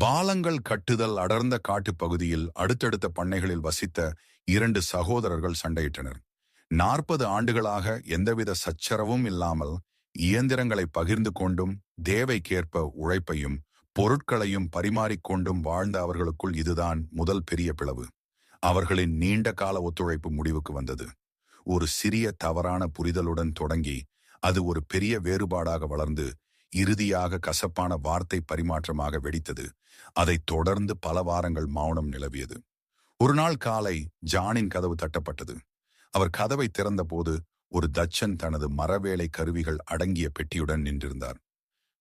பாலங்கள் கட்டுதல் அடர்ந்த காட்டுப் பகுதியில் அடுத்தடுத்த பண்ணைகளில் வசித்த இரண்டு சகோதரர்கள் சண்டையிட்டனர். நாற்பது ஆண்டுகளாக எந்தவித சச்சரவும் இல்லாமல் இயந்திரங்களை பகிர்ந்து கொண்டும் தேவைக்கேற்ப உழைப்பையும் பொருட்களையும் பரிமாறிக்கொண்டும் வாழ்ந்த அவர்களுக்குள் இதுதான் முதல் பெரிய பிளவு. அவர்களின் நீண்ட கால ஒத்துழைப்பு முடிவுக்கு வந்தது. ஒரு சிறிய தவறான புரிதலுடன் தொடங்கி அது ஒரு பெரிய வேறுபாடாக வளர்ந்து இறுதியாக கசப்பான வார்த்தை பரிமாற்றமாக வெடித்தது. அதைத் தொடர்ந்து பல வாரங்கள் மௌனம் நிலவியது. ஒரு நாள் காலை ஜானின் கதவு தட்டப்பட்டது. அவர் கதவை திறந்தபோது ஒரு தச்சன் தனது மரவேலை கருவிகள் அடங்கிய பெட்டியுடன் நின்றிருந்தார்.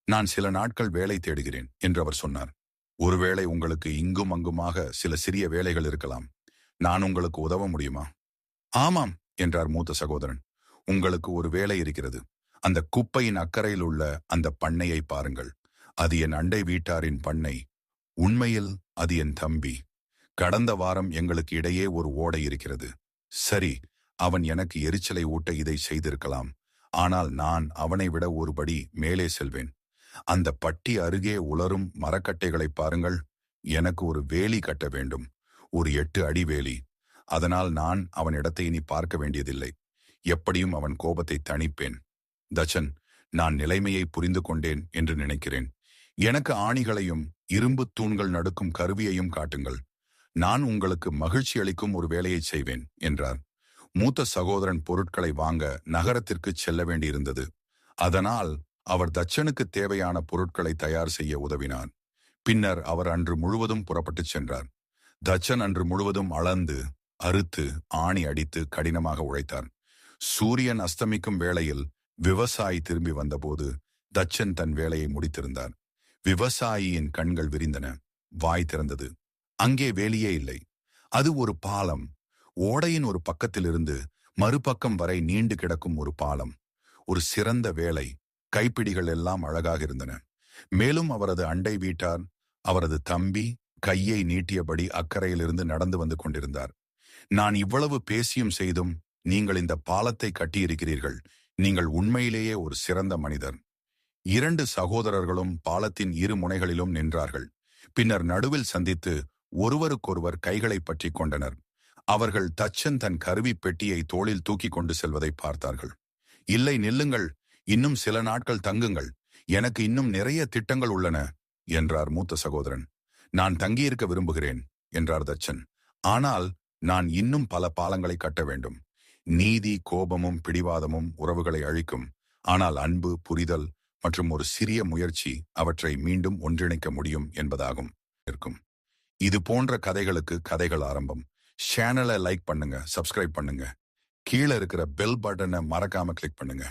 நான் சில நாட்கள் வேலை தேடுகிறேன் என்று அவர் சொன்னார். ஒருவேளை உங்களுக்கு இங்கும் அங்குமாக சில சிறிய வேலைகள் இருக்கலாம். நான் உங்களுக்கு உதவ முடியுமா? ஆமாம் என்றார் மூத்த சகோதரன். உங்களுக்கு ஒரு வேலை இருக்கிறது. அந்த குப்பையின் அக்கறையில் உள்ள அந்த பண்ணையை பாருங்கள். அது என் அண்டை வீட்டாரின் பண்ணை. உண்மையில் அது என் தம்பி. கடந்த வாரம் எங்களுக்கு இடையே ஒரு ஓடை இருக்கிறது. சரி அவன் எனக்கு எரிச்சலை ஊட்ட இதை செய்திருக்கலாம். ஆனால் நான் அவனை விட ஒருபடி மேலே செல்வேன். அந்த பட்டி அருகே உலரும் மரக்கட்டைகளை பாருங்கள். எனக்கு ஒரு வேலி கட்ட வேண்டும். ஒரு எட்டு அடி வேலி. அதனால் நான் அவன் இடத்தை இனி பார்க்க வேண்டியதில்லை. எப்படியும் அவன் கோபத்தை தணிப்பேன். தச்சன் நான் நிலைமையை புரிந்து கொண்டேன் என்று நினைக்கிறேன். எனக்கு ஆணிகளையும் இரும்பு தூண்கள் நடுக்கும் கருவியையும் காட்டுங்கள். நான் உங்களுக்கு மகிழ்ச்சி அளிக்கும் ஒரு வேலையை செய்வேன் என்றார். மூத்த சகோதரன் பொருட்களை வாங்க நகரத்திற்கு செல்ல வேண்டியிருந்தது. அதனால் அவர் தச்சனுக்கு தேவையான பொருட்களை தயார் செய்ய உதவினார். பின்னர் அவர் அன்று முழுவதும் புறப்பட்டுச் சென்றார். தச்சன் அன்று முழுவதும் அளந்து அறுத்து ஆணி அடித்து கடினமாக உழைத்தார். சூரியன் அஸ்தமிக்கும் வேளையில் விவசாயி திரும்பி வந்தபோது தச்சன் தன் வேலையை முடித்திருந்தார் விவசாயியின் கண்கள் விரிந்தன. வாய் திறந்தது. அங்கே வேலியே இல்லை. அது ஒரு பாலம். ஓடையின் ஒரு பக்கத்திலிருந்து மறுபக்கம் வரை நீண்டு கிடக்கும் ஒரு பாலம். ஒரு சிறந்த வேலை. கைப்பிடிகள் எல்லாம் அழகாக இருந்தன. மேலும் அவரது அண்டை வீட்டார் அவரது தம்பி கையை நீட்டியபடி அக்கறையிலிருந்து நடந்து வந்து கொண்டிருந்தார். நான் இவ்வளவு பேசியும் செய்தும் நீங்கள் இந்த பாலத்தை கட்டியிருக்கிறீர்கள். நீங்கள் உண்மையிலேயே ஒரு சிறந்த மனிதர். இரண்டு சகோதரர்களும் பாலத்தின் இரு முனைகளிலும் நின்றார்கள். பின்னர் நடுவில் சந்தித்து ஒருவருக்கொருவர் கைகளை பற்றி கொண்டனர். அவர்கள் தச்சன் தன் கருவி பெட்டியை தோளில் தூக்கி கொண்டு செல்வதை பார்த்தார்கள். இல்லை நில்லுங்கள். இன்னும் சில நாட்கள் தங்குங்கள். எனக்கு இன்னும் நிறைய திட்டங்கள் உள்ளன என்றார் மூத்த சகோதரன். நான் தங்கியிருக்க விரும்புகிறேன் என்றார் தச்சன். ஆனால் நான் இன்னும் பல பாலங்களை கட்ட வேண்டும். நீதி கோபமும் பிடிவாதமும் உறவுகளை அழிக்கும். ஆனால் அன்பு புரிதல் மற்றும் ஒரு சிறிய முயற்சி அவற்றை மீண்டும் ஒன்றிணைக்க முடியும் என்பதாகும். இருக்கும். இது போன்ற கதைகளுக்கு கதைகள் ஆரம்பம். சேனலை லைக் பண்ணுங்க சப்ஸ்கிரைப் பண்ணுங்க. கீழே இருக்கிற பெல் பட்டனை மறக்காம கிளிக் பண்ணுங்க.